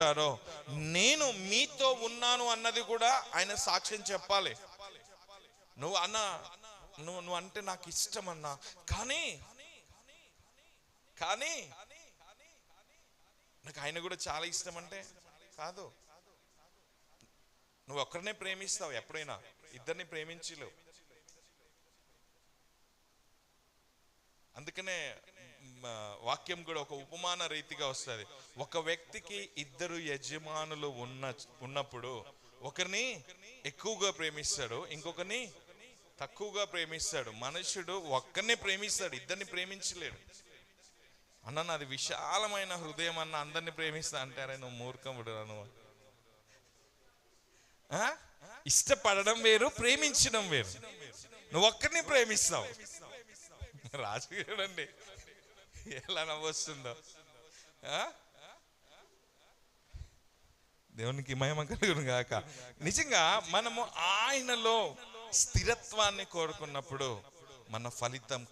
ఉంటారో నేను మీతో ఉన్నాను అన్నది కూడా ఆయన సాక్ష్యం చెప్పాలి. నువ్వు అన్న నువ్వు నువ్వు అంటే నాకు ఇష్టం అన్నా. కానీ కానీ నాకు ఆయన కూడా చాలా ఇష్టం అంటే కాదు. నువ్వు ఒక్కరినే ప్రేమిస్తావు ఎప్పుడైనా. ఇద్దరిని ప్రేమించలేవు. అందుకనే వాక్యం కూడా ఒక ఉపమాన రీతిగా వస్తుంది. ఒక వ్యక్తికి ఇద్దరు యజమానులు ఉన్న ఉన్నప్పుడు ఒకరిని ఎక్కువగా ప్రేమిస్తాడు ఇంకొకరిని తక్కువగా ప్రేమిస్తాడు. మనుషుడు ఒక్కరిని ప్రేమిస్తాడు ఇద్దరిని ప్రేమించలేడు. అన్న నాది విశాలమైన హృదయం అన్న అందరిని ప్రేమిస్తా అంటారే నువ్వు మూర్ఖముడు నువ్వు. ఇష్టపడడం వేరు ప్రేమించడం వేరు. నువ్వు ఒక్కరిని ప్రేమిస్తావు. రాజు అండి ఎలా నవ్వొస్తుందో దేవునికి మహిమ కలుగును గాక. నిజంగా మనము ఆయనలో స్థిరత్వాన్ని కోరుకున్నప్పుడు మన ఫలితం